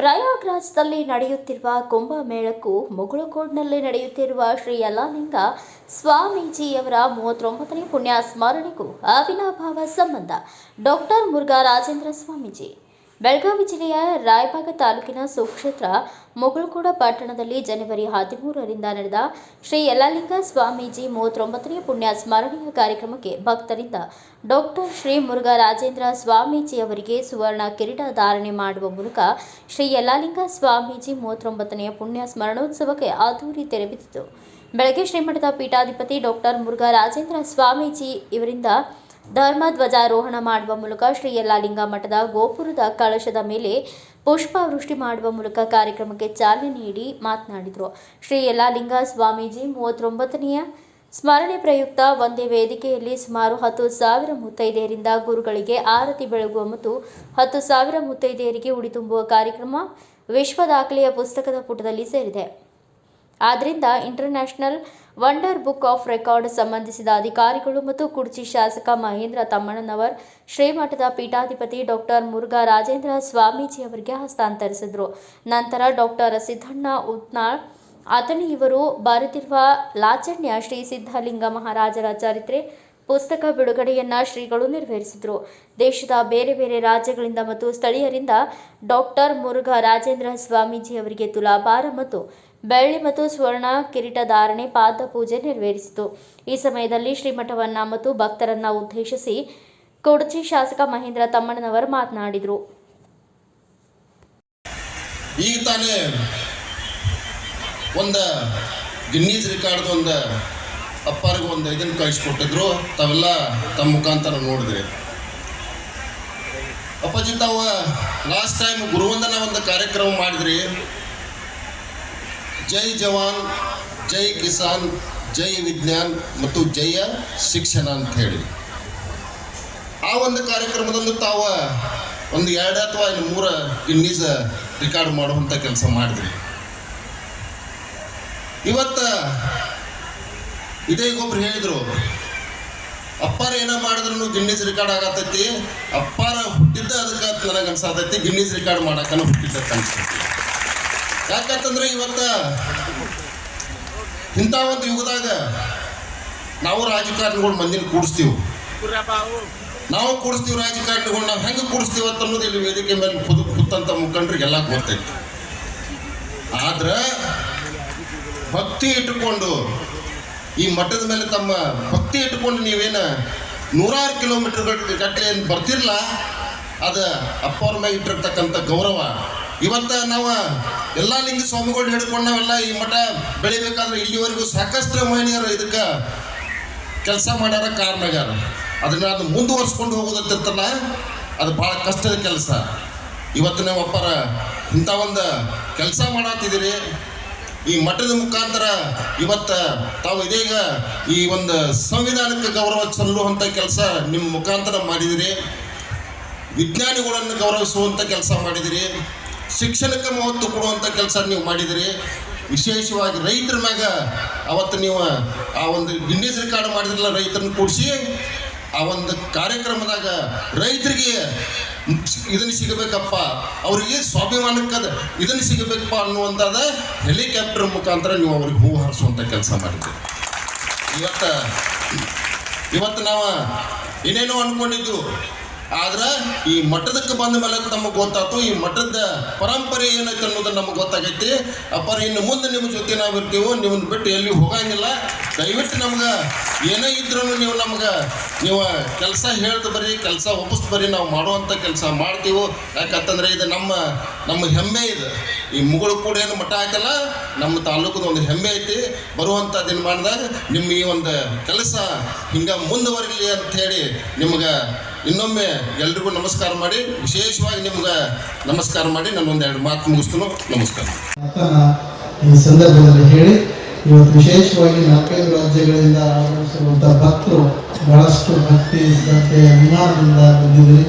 ಪ್ರಯಾಗ್ರಾಜ್ದಲ್ಲಿ ನಡೆಯುತ್ತಿರುವ ಕುಂಭಮೇಳಕ್ಕೂ ಮುಗುಳುಕೋಡ್ನಲ್ಲಿ ನಡೆಯುತ್ತಿರುವ ಶ್ರೀ ಯಲಾಲಿಂಗ ಸ್ವಾಮೀಜಿಯವರ ಮೂವತ್ತೊಂಬತ್ತನೇ ಪುಣ್ಯ ಸ್ಮರಣೆಗೂ ಅವಿನಾಭಾವ ಸಂಬಂಧ ಡಾಕ್ಟರ್ ಮುರುಘಾ ರಾಜೇಂದ್ರ ಸ್ವಾಮೀಜಿ. ಬೆಳಗಾವಿ ಜಿಲ್ಲೆಯ ರಾಯಬಾಗ ತಾಲೂಕಿನ ಸುಕ್ಷೇತ್ರ ಮುಗುಳುಕೋಡ ಪಟ್ಟಣದಲ್ಲಿ ಜನವರಿ ಹದಿಮೂರರಿಂದ ನಡೆದ ಶ್ರೀ ಯಲಲಿಂಗ ಸ್ವಾಮೀಜಿ ಮೂವತ್ತೊಂಬತ್ತನೇ ಪುಣ್ಯ ಸ್ಮರಣೀಯ ಕಾರ್ಯಕ್ರಮಕ್ಕೆ ಭಕ್ತರಿಂದ ಡಾಕ್ಟರ್ ಶ್ರೀ ಮುರುಘಾ ರಾಜೇಂದ್ರ ಸ್ವಾಮೀಜಿ ಅವರಿಗೆ ಸುವರ್ಣ ಕಿರೀಟ ಧಾರಣೆ ಮಾಡುವ ಮೂಲಕ ಶ್ರೀ ಯಲಲಿಂಗ ಸ್ವಾಮೀಜಿ ಮೂವತ್ತೊಂಬತ್ತನೆಯ ಪುಣ್ಯ ಸ್ಮರಣೋತ್ಸವಕ್ಕೆ ಅದ್ದೂರಿ ತೆರೆಬಿದ್ದಿತು. ಬೆಳಗ್ಗೆ ಶ್ರೀಮಠದ ಪೀಠಾಧಿಪತಿ ಡಾಕ್ಟರ್ ಮುರುಘಾ ರಾಜೇಂದ್ರ ಸ್ವಾಮೀಜಿ ಇವರಿಂದ ಧರ್ಮ ಧ್ವಜಾರೋಹಣ ಮಾಡುವ ಮೂಲಕ ಶ್ರೀ ಯಲ್ಲಾಲಿಂಗ ಮಠದ ಗೋಪುರದ ಕಳಶದ ಮೇಲೆ ಪುಷ್ಪವೃಷ್ಟಿ ಮಾಡುವ ಮೂಲಕ ಕಾರ್ಯಕ್ರಮಕ್ಕೆ ಚಾಲನೆ ನೀಡಿ ಮಾತನಾಡಿದರು. ಶ್ರೀ ಯಲ್ಲಾಲಿಂಗ ಸ್ವಾಮೀಜಿ ಮೂವತ್ತೊಂಬತ್ತನೆಯ ಸ್ಮರಣೆ ಪ್ರಯುಕ್ತ ಒಂದೇ ವೇದಿಕೆಯಲ್ಲಿ ಸುಮಾರು ಹತ್ತು ಸಾವಿರ ಮುತ್ತೈದೆಯರಿಂದ ಗುರುಗಳಿಗೆ ಆರತಿ ಬೆಳಗುವ ಮತ್ತು ಹತ್ತು ಸಾವಿರ ಮುತ್ತೈದೆಯರಿಗೆ ಉಡಿ ತುಂಬುವ ಕಾರ್ಯಕ್ರಮ ವಿಶ್ವ ದಾಖಲೆಯ ಪುಸ್ತಕದ ಪುಟದಲ್ಲಿ ಸೇರಿದೆ. ಆದ್ದರಿಂದ international wonder book of record ಸಂಬಂಧಿಸಿದ ಅಧಿಕಾರಿಗಳು ಮತ್ತು ಕುರ್ಚಿ ಶಾಸಕ ಮಹೇಂದ್ರ ತಮ್ಮಣ್ಣನವರ್ ಶ್ರೀಮಠದ ಪೀಠಾಧಿಪತಿ ಡಾಕ್ಟರ್ ಮುರುಘಾ ರಾಜೇಂದ್ರ ಸ್ವಾಮೀಜಿ ಅವರಿಗೆ ಹಸ್ತಾಂತರಿಸಿದರು. ನಂತರ ಡಾಕ್ಟರ್ ಸಿದ್ದಣ್ಣ ಉತ್ನಾಳ್ ಅತನಿ ಇವರು ಬರೆದಿರುವ ಲಾಚಣ್ಯ ಶ್ರೀ ಸಿದ್ಧಲಿಂಗ ಮಹಾರಾಜರ ಚರಿತ್ರೆ, ಪುಸ್ತಕ ಬಿಡುಗಡೆಯನ್ನ ಶ್ರೀಗಳು ನೆರವೇರಿಸಿದರು. ದೇಶದ ಬೇರೆ ಬೇರೆ ರಾಜ್ಯಗಳಿಂದ ಮತ್ತು ಸ್ಥಳೀಯರಿಂದ ಡಾಕ್ಟರ್ ಮುರುಘಾ ರಾಜೇಂದ್ರ ಸ್ವಾಮೀಜಿ ಅವರಿಗೆ ತುಲಾಭಾರ ಮತ್ತು ಬೆಳ್ಳಿ ಮತ್ತು ಸ್ವರ್ಣ ಕಿರೀಟ ಧಾರಣೆ, ಪಾದ ಪೂಜೆ ನೆರವೇರಿಸಿತು. ಈ ಸಮಯದಲ್ಲಿ ಶ್ರೀಮಠವನ್ನ ಮತ್ತು ಭಕ್ತರನ್ನ ಉದ್ದೇಶಿಸಿ ಕೊಡಚಿ ಶಾಸಕ ಮಹೇಂದ್ರ ತಮ್ಮಣ್ಣನವರು ಮಾತನಾಡಿದರು. ಈಗ ತಾನೇ ಒಂದು ಗಿನ್ನೀಸ್ ರೆಕಾರ್ಡ್ ಒಂದು ಅಪ್ಪರಿಗೆ ಒಂದು ಇದನ್ನು ಕಳಿಸ್ಕೊಟ್ಟಿದ್ರು. ತಾವೆಲ್ಲ ತಮ್ಮ ಮುಖಾಂತರ ನೋಡಿದ್ರಿ. ಅಪ್ಪಾಜಿ ತಾವು ಲಾಸ್ಟ್ ಟೈಮ್ ಗುರುವಂದನ ಒಂದು ಕಾರ್ಯಕ್ರಮ ಮಾಡಿದ್ರಿ. ಜೈ ಜವಾನ್, ಜೈ ಕಿಸಾನ್, ಜೈ ವಿಜ್ಞಾನ್ ಮತ್ತು ಜಯ ಶಿಕ್ಷಣ ಅಂತ ಹೇಳಿ. ಆ ಒಂದು ಕಾರ್ಯಕ್ರಮದಂದು ತಾವು ಒಂದು ಎರಡು ಅಥವಾ ಇನ್ನು ಮೂರ ಇನ್ನೀಸ ರೆಕಾರ್ಡ್ ಮಾಡುವಂಥ ಕೆಲಸ ಮಾಡಿದ್ರಿ. ಇವತ್ತ ಇದೇ ಒಬ್ರು ಹೇಳಿದ್ರು, ಅಪ್ಪಾರ ಏನೋ ಮಾಡಿದ್ರು ಗಿನ್ನಿಸ್ ರೆಕಾರ್ಡ್ ಆಗತ್ತೈತಿ ಅಪ್ಪಾರ ಹುಟ್ಟಿದ್ದ ಅದಕ್ಕೆ ನನಗೆ ಅನ್ಸಾತೈತಿ ಗಿನ್ನಿಸ್ ರೆಕಾರ್ಡ್ ಮಾಡಕ್ಕನ ಹುಟ್ಟಿದ್ದ ಅನ್ಸ್ತೈತಿ ಯಾಕಂತಂದ್ರೆ ಇವತ್ತ ಇಂಥ ಒಂದು ಯುಗದಾಗ ನಾವು ರಾಜಕಾರಣಿಗಳು ಮಂದಿನ ಕೂಡಿಸ್ತೀವಿ. ನಾವು ಕೂಡಿಸ್ತೀವಿ ರಾಜಕಾರಣಿಗಳು, ನಾವು ಹೆಂಗೆ ಕೂಡಿಸ್ತೀವಿ ಅಂತ ಅನ್ನೋದು ಇಲ್ಲಿ ವೇದಿಕೆ ಮೇಲೆ ಕುದು ಕುತ್ತಂತ ಮುಖಂಡರಿಗೆಲ್ಲ ಗೊತ್ತೈತಿ. ಆದ್ರೆ ಭಕ್ತಿ ಇಟ್ಟುಕೊಂಡು, ಈ ಮಠದ ಮೇಲೆ ತಮ್ಮ ಭಕ್ತಿ ಇಟ್ಟುಕೊಂಡು ನೀವೇನು ನೂರಾರು ಕಿಲೋಮೀಟರ್ ಗಟ್ಟಲೆ ಏನು ಬರ್ತಿರಲ್ಲ ಅದು ಅಪ್ಪವ್ರ ಮೇಲೆ ಇಟ್ಟಿರ್ತಕ್ಕಂಥ ಗೌರವ. ಇವತ್ತು ನಾವು ಎಲ್ಲ ಲಿಂಗ ಸ್ವಾಮಿಗಳು ಹಿಡ್ಕೊಂಡು ನಾವೆಲ್ಲ ಈ ಮಠ ಬೆಳಿಬೇಕಾದ್ರೆ ಇಲ್ಲಿವರೆಗೂ ಸಾಕಷ್ಟು ಮಹಿಳೆಯರು ಇದಕ್ಕೆ ಕೆಲಸ ಮಾಡ್ಯಾರ ಕಾರಣಗಾರ. ಅದನ್ನ ಅದು ಮುಂದುವರ್ಸ್ಕೊಂಡು ಹೋಗೋದಂತಿರ್ತಲ್ಲ ಅದು ಭಾಳ ಕಷ್ಟದ ಕೆಲಸ. ಇವತ್ತಿನ ಒಬ್ಬರ ಇಂಥ ಒಂದು ಕೆಲಸ ಮಾಡತ್ತಿದ್ದೀರಿ ಈ ಮಠದ ಮುಖಾಂತರ ಇವತ್ತು ತಾವು ಇದೀಗ ಈ ಒಂದು ಸಂವಿಧಾನಕ್ಕೆ ಗೌರವ ಸಲ್ಲುವಂಥ ಕೆಲಸ ನಿಮ್ಮ ಮುಖಾಂತರ ಮಾಡಿದಿರಿ. ವಿಜ್ಞಾನಿಗಳನ್ನು ಗೌರವಿಸುವಂಥ ಕೆಲಸ ಮಾಡಿದಿರಿ. ಶಿಕ್ಷಣಕ್ಕೆ ಮಹತ್ವ ಕೊಡುವಂಥ ಕೆಲಸ ನೀವು ಮಾಡಿದಿರಿ. ವಿಶೇಷವಾಗಿ ರೈತರ ಮ್ಯಾಗ ಅವತ್ತು ನೀವು ಆ ಒಂದು ಗಿನ್ನೀಸ್ ರೆಕಾರ್ಡ್ ಮಾಡಿದ್ರಲ್ಲ ರೈತರನ್ನ ಕೂಡಿಸಿ, ಆ ಒಂದು ಕಾರ್ಯಕ್ರಮದಾಗ ರೈತರಿಗೆ ಇದನ್ನು ಸಿಗಬೇಕಪ್ಪ, ಅವರಿಗೆ ಸ್ವಾಭಿಮಾನಕ್ಕೆ ಅದ, ಇದನ್ನು ಸಿಗಬೇಕಪ್ಪ ಅನ್ನುವಂಥದ ಹೆಲಿಕಾಪ್ಟರ್ ಮುಖಾಂತರ ನೀವು ಅವ್ರಿಗೆ ಹೂ ಹಾರಿಸುವಂಥ ಕೆಲಸ ಮಾಡಿದ್ದೀರಿ ಇವತ್ತು ಇವತ್ತು ನಾವು ಏನೇನೋ ಅನ್ಕೊಂಡಿದ್ದು ಆದ್ರೆ ಈ ಮಠದಕ್ಕೆ ಬಂದ ಮೇಲೆ ನಮಗೆ ಗೊತ್ತಾಯ್ತು ಈ ಮಠದ ಪರಂಪರೆ ಏನೈತೆ ಅನ್ನೋದು ನಮಗೆ ಗೊತ್ತಾಗೈತಿ. ಅಪ್ಪರ ಇನ್ನು ಮುಂದೆ ನಿಮ್ಮ ಜೊತೆ ನಾವು ಇರ್ತೀವೋ, ನಿಮ್ಮನ್ನು ಬಿಟ್ಟು ಎಲ್ಲಿ ಹೋಗಂಗಿಲ್ಲ. ದಯವಿಟ್ಟು ನಮ್ಗೆ ಏನೇ ಇದ್ರೂ ನೀವು ನಮ್ಗೆ ನೀವು ಕೆಲಸ ಹೇಳ್ದು ಬರ್ರಿ ಕೆಲಸ ಒಪ್ಪಿಸ್ ಬರ್ರಿ ನಾವು ಮಾಡುವಂಥ ಕೆಲಸ ಮಾಡ್ತೀವೋ. ಯಾಕಂತಂದ್ರೆ ಇದು ನಮ್ಮ ನಮ್ಮ ಹೆಮ್ಮೆ ಇದು. ಈ ಮುಗಳು ಕೂಡ ಏನು ಮಠ ಹಾಕಲ್ಲ ನಮ್ಮ ತಾಲೂಕದ ಒಂದು ಹೆಮ್ಮೆ ಐತಿ. ಬರುವಂಥ ದಿನಮಾನದಾಗ ನಿಮ್ಮ ಈ ಒಂದು ಕೆಲಸ ಹಿಂಗೆ ಮುಂದುವರಿಲಿ ಹೇಳಿ ನಿಮ್ಗೆ ಇನ್ನೊಮ್ಮೆ ಎಲ್ರಿಗೂ ನಮಸ್ಕಾರ ಮಾಡಿ, ವಿಶೇಷವಾಗಿ ನಿಮ್ಗೆ ನಮಸ್ಕಾರ ಮಾಡಿ ನಾನು ಒಂದೆರಡು ಮಾತು ಮುಗಿಸ್ತೀನಿ. ನಮಸ್ಕಾರ. ಈ ಸಂದರ್ಭದಲ್ಲಿ ಹೇಳಿ, ಇವತ್ತು ವಿಶೇಷವಾಗಿ ನಾಲ್ಕೈದು ರಾಜ್ಯಗಳಿಂದ ಆಗಮಿಸಿರುವಂಥ ಭಕ್ತರು ಬಹಳಷ್ಟು ಭಕ್ತಿ ಶ್ರದ್ಧೆ ಅಭಿಮಾನದಿಂದ ಬಂದಿದ್ದೀರಿ.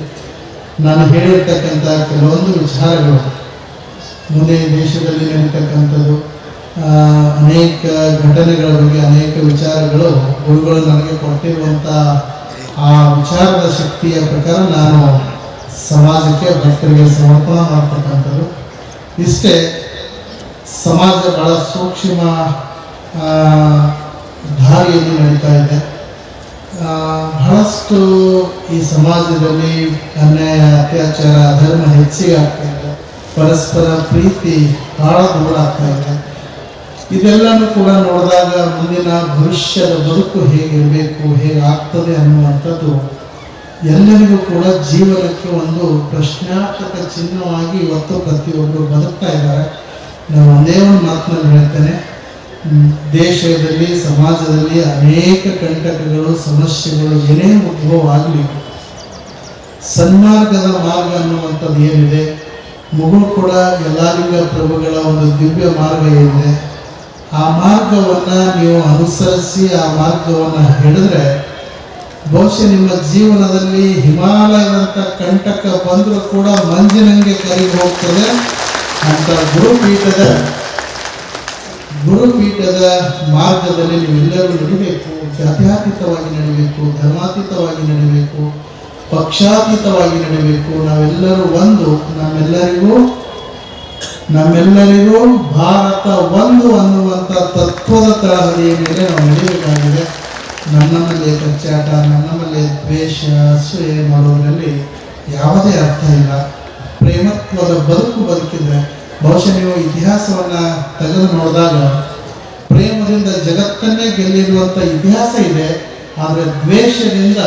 ನಾನು ಹೇಳಿರ್ತಕ್ಕಂಥ ಕೆಲವೊಂದು ವಿಚಾರಗಳು. ಮುಂದೆ ದೇಶದಲ್ಲಿ ನಡೀತಕ್ಕಂಥದ್ದು ಅನೇಕ ಘಟನೆಗಳ ಬಗ್ಗೆ ಅನೇಕ ವಿಚಾರಗಳು ಗುರುಗಳು ನನಗೆ ಕೊಟ್ಟಿರುವಂಥ ಆ ವಿಚಾರದ ಶಕ್ತಿಯ ಪ್ರಕಾರ ನಾನು ಸಮಾಜಕ್ಕೆ ಭಕ್ತರಿಗೆ ಸಮರ್ಪಣ ಮಾಡ್ತಕ್ಕಂಥದ್ದು. ಇಷ್ಟೇ ಸಮಾಜ ಬಹಳ ಸೂಕ್ಷ್ಮ ದಾರಿಯಲ್ಲಿ ನಡೀತಾ ಇದೆ. ಬಹಳಷ್ಟು ಈ ಸಮಾಜದಲ್ಲಿ ಅನ್ಯಾಯ, ಅತ್ಯಾಚಾರ ಧರ್ಮ ಹೆಚ್ಚಿಗೆ ಆಗ್ತಾ ಇದೆ. ಪರಸ್ಪರ ಪ್ರೀತಿ ಬಹಳ ದೂರ ಆಗ್ತಾ ಇದೆ. ಇದೆಲ್ಲನೂ ಕೂಡ ನೋಡಿದಾಗ ಮುಂದಿನ ಭವಿಷ್ಯದ ಬದುಕು ಹೇಗಿರಬೇಕು ಹೇಗಾಗ್ತದೆ ಅನ್ನುವಂಥದ್ದು ಎಲ್ಲರಿಗೂ ಕೂಡ ಜೀವನಕ್ಕೆ ಒಂದು ಪ್ರಶ್ನಾರ್ಥಕ ಚಿಹ್ನವಾಗಿ ಇವತ್ತು ಪ್ರತಿಯೊಬ್ಬರು ಬದುಕ್ತಾ ಇದ್ದಾರೆ. ನಾನು ಒಂದೇ ಒಂದು ಮಾತನ್ನು ಹೇಳ್ತೇನೆ. ದೇಶದಲ್ಲಿ, ಸಮಾಜದಲ್ಲಿ ಅನೇಕ ಕಂಟಕಗಳು, ಸಮಸ್ಯೆಗಳು ಏನೇ ಉದ್ಭವ ಆಗಲಿ, ಸನ್ಮಾರ್ಗದ ಮಾರ್ಗ ಅನ್ನುವಂಥದ್ದು ಏನಿದೆ? ಮಗು ಕೂಡ ಯಲಾಲಿಂಗ ಪ್ರಭುಗಳ ಒಂದು ದಿವ್ಯ ಮಾರ್ಗ ಏನಿದೆ? ಆ ಮಾರ್ಗವನ್ನು ನೀವು ಅನುಸರಿಸಿ, ಆ ಮಾರ್ಗವನ್ನು ಹಿಡಿದ್ರೆ ಬಹುಶಃ ನಿಮ್ಮ ಜೀವನದಲ್ಲಿ ಹಿಮಾಲಯದಂಥ ಕಂಟಕ ಬಂದರೂ ಕೂಡ ಮಂಜಿನಂಗೆ ಕರಿ ಹೋಗ್ತದೆ ಅಂತ ಗುರುಪೀಠದ ಗುರುಪೀಠದ ಮಾರ್ಗದಲ್ಲಿ ನೀವೆಲ್ಲರೂ ನಡಿಬೇಕು, ಜಾತ್ಯಾತೀತವಾಗಿ ನಡಿಬೇಕು, ಧರ್ಮಾತೀತವಾಗಿ ನಡಿಬೇಕು, ಪಕ್ಷಾತೀತವಾಗಿ ನಡಿಬೇಕು, ನಾವೆಲ್ಲರೂ ಒಂದು, ನಮ್ಮೆಲ್ಲರಿಗೂ ನಮ್ಮೆಲ್ಲರಿಗೂ ಭಾರತ ಒಂದು. ತಳಹದಿಯ ಮೇಲೆ ನಾವು ನಡೀಬೇಕಾಗಿದೆ ನನ್ನಲ್ಲೇ ಕಚ್ಚಾಟ ನನ್ನಲ್ಲೇ ದ್ವೇಷ ಮಾಡುವುದರಲ್ಲಿ ಯಾವುದೇ ಅರ್ಥ ಇಲ್ಲ. ಪ್ರೇಮತ್ವದ ಬದುಕು ಬದುಕಿದ್ರೆ ಬಹುಶಃ ನೀವು ಇತಿಹಾಸವನ್ನು ತೆಗೆದು ನೋಡಿದಾಗ ಪ್ರೇಮದಿಂದ ಜಗತ್ತನ್ನೇ ಗೆಲ್ಲಿರುವಂಥ ಇತಿಹಾಸ ಇದೆ. ಆದರೆ ದ್ವೇಷದಿಂದ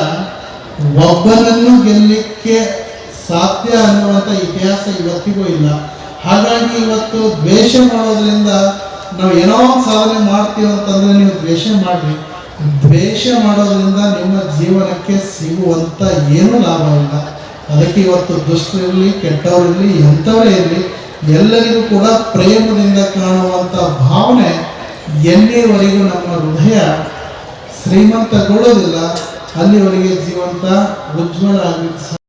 ಒಬ್ಬರನ್ನು ಗೆಲ್ಲಲಿಕ್ಕೆ ಸಾಧ್ಯ ಅನ್ನುವಂಥ ಇತಿಹಾಸ ಇವತ್ತಿಗೂ ಇಲ್ಲ. ಹಾಗಾಗಿ ಇವತ್ತು ದ್ವೇಷ ಮಾಡೋದ್ರಿಂದ ನಾವು ಏನೋ ಸಾಧನೆ ಮಾಡ್ತೀವಿ ಅಂತಂದ್ರೆ ನೀವು ದ್ವೇಷ ಮಾಡ್ರಿ. ದ್ವೇಷ ಮಾಡೋದ್ರಿಂದ ನಿಮ್ಮ ಜೀವನಕ್ಕೆ ಸಿಗುವಂಥ ಏನೂ ಲಾಭ ಇಲ್ಲ. ಅದಕ್ಕೆ ಇವತ್ತು ದುಷ್ಟರಿರಲಿ ಕೆಟ್ಟವರಿರಲಿ ಎಂಥವರೇ ಇರಲಿ, ಎಲ್ಲರಿಗೂ ಕೂಡ ಪ್ರೇಮದಿಂದ ಕಾಣುವಂಥ ಭಾವನೆ ಎಲ್ಲಿವರೆಗೂ ನಮ್ಮ ಹೃದಯ ಶ್ರೀಮಂತಗೊಳ್ಳೋದಿಲ್ಲ, ಅಲ್ಲಿವರೆಗೆ ಜೀವಂತ ಉಜ್ವಲ ಆಗಲಿಕ್ಕೆ